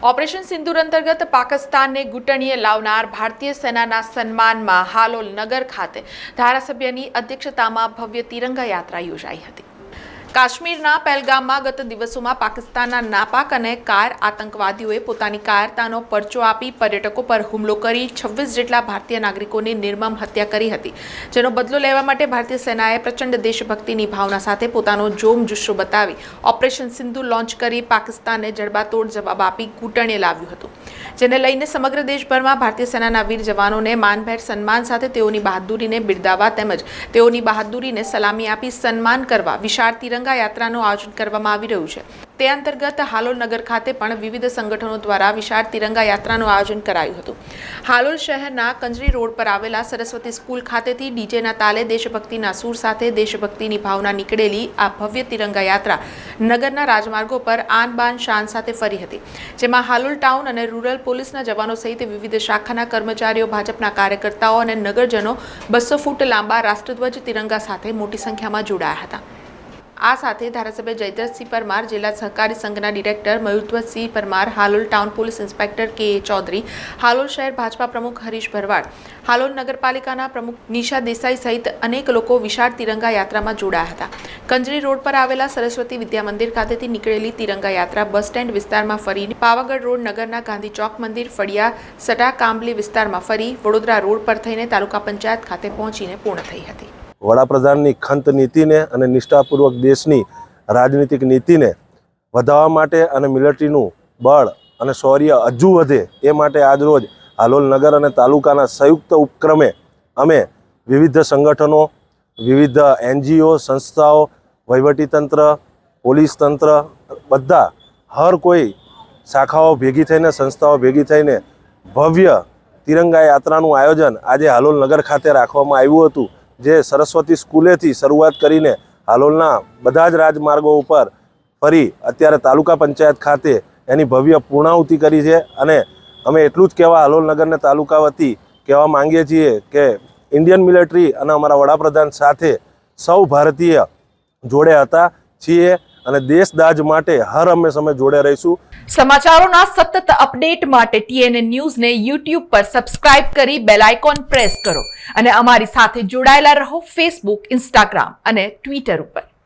Operation સિંદુર અંતર્ગત પાકિસ્તાનને ઘૂંટણીએ લાવનાર ભારતીય સેનાના સન્માનમાં હાલોલ નગર ખાતે ધારાસભ્યની અધ્યક્ષતામાં ભવ્ય તિરંગા યાત્રા યોજાઈ હતી. કાશ્મીરના પહેલગામમાં ગત દિવસોમાં પાકિસ્તાનના નાપાક અને કાર આતંકવાદીઓએ પોતાની કારતાનો પરચો આપી પર્યટકો પર હુમલો કરી છવ્વીસ જેટલા ભારતીય નાગરિકોની નિર્મમ હત્યા કરી હતી. જેનો બદલો લેવા માટે ભારતીય સેનાએ પ્રચંડ દેશભક્તિની ભાવના સાથે પોતાનો જોમ જુસ્સો બતાવી ઓપરેશન સિંધુ લોન્ચ કરી પાકિસ્તાનને જડબાતોડ જવાબ આપી ઘૂંટણે લાવ્યું હતું. જેને લઈને સમગ્ર દેશભરમાં ભારતીય સેનાના વીર જવાનોને માનભેર સન્માન સાથે તેઓની બહાદુરીને બિરદાવવા તેમજ તેઓની બહાદુરીને સલામી આપી સન્માન કરવા વિશાળ તિરંગા યાત્રાનું આયોજન કરવામાં આવી રહ્યું છે. તે અંતર્ગત હાલોલ નગર ખાતે પણ વિવિધ સંગઠનો દ્વારા વિશાળ તિરંગા યાત્રાનું આયોજન કરાયું હતું. હાલોલ શહેરના કંજરી રોડ પર આવેલા સરસ્વતી સ્કૂલ ખાતેથી ડીજેના તાલે દેશભક્તિના સૂર સાથે દેશભક્તિની ભાવના નીકળેલી આ ભવ્ય તિરંગા યાત્રા નગરના રાજમાર્ગો પર આન બાન શાન સાથે ફરી હતી. જેમાં હાલોલ ટાઉન અને રૂરલ પોલીસના જવાનો સહિત વિવિધ શાખાના કર્મચારીઓ, ભાજપના કાર્યકર્તાઓ અને નગરજનો બસો ફૂટ લાંબા રાષ્ટ્રધ્વજ તિરંગા સાથે મોટી સંખ્યામાં જોડાયા હતા. આ સાથે ધારાસભ્ય જયદ્રથસિંહ પરમાર, જિલ્લા સહકારી સંઘના director Mayudhwajsinh Parmar, Halol town police inspector K. Chaudhari, Halol શહેર ભાજપા પ્રમુખ હરીશ ભરવાડ, હાલોલ નગરપાલિકાના પ્રમુખ નિશા દેસાઈ સહિત અનેક લોકો વિશાળ તિરંગા યાત્રામાં જોડાયા હતા. કંજરી રોડ પર આવેલા સરસ્વતી વિદ્યા મંદિર ખાતેથી નીકળેલી તિરંગા યાત્રા બસ સ્ટેન્ડ વિસ્તારમાં ફરી પાવાગઢ રોડ નગરના ગાંધી ચોક મંદિર, ફળિયા સટા કાંબલી વિસ્તારમાં ફરી વડોદરા રોડ પર થઈને તાલુકા પંચાયત ખાતે પહોંચીને પૂર્ણ થઈ હતી. વડાપ્રધાનની ખંત નીતિને અને નિષ્ઠાપૂર્વક દેશની રાજનીતિક નીતિને વધારવા માટે અને મિલિટરીનું બળ અને શૌર્ય હજુ વધે એ માટે આજરોજ હાલોલ નગર અને તાલુકાના સંયુક્ત ઉપક્રમે અમે વિવિધ સંગઠનો, વિવિધ એનજીઓ, સંસ્થાઓ, વહીવટીતંત્ર, પોલીસ તંત્ર બધા હર કોઈ શાખાઓ ભેગી થઈને, સંસ્થાઓ ભેગી થઈને ભવ્ય તિરંગા યાત્રાનું આયોજન આજે હાલોલ નગર ખાતે રાખવામાં આવ્યું હતું. જે સરસ્વતી સ્કૂલેથી શરૂઆત કરીને હાલોલના બધા જ રાજમાર્ગો ઉપર ફરી અત્યારે તાલુકા પંચાયત ખાતે એની ભવ્ય પૂર્ણાહુતિ કરી છે અને અમે એટલું જ કહેવા હાલોલ નગરને તાલુકા વતી કહેવા માંગીએ છીએ કે ઇન્ડિયન મિલિટરી અને અમારા વડાપ્રધાન સાથે સૌ ભારતીય જોડે હતા. છીએ અને દેશ દાજ માટે હર અમે જોડે રહીશું. સમાચારોના સતત અપડેટ માટે ટીએનએ ન્યૂઝને યુટ્યુબ પર સબસ્ક્રાઇબ કરી બેલ આઇકોન પ્રેસ કરો. અને અમારી સાથે જોડાયેલા રહો ફેસબુક ઇન્સ્ટાગ્રામ અને ટ્વિટર ઉપર.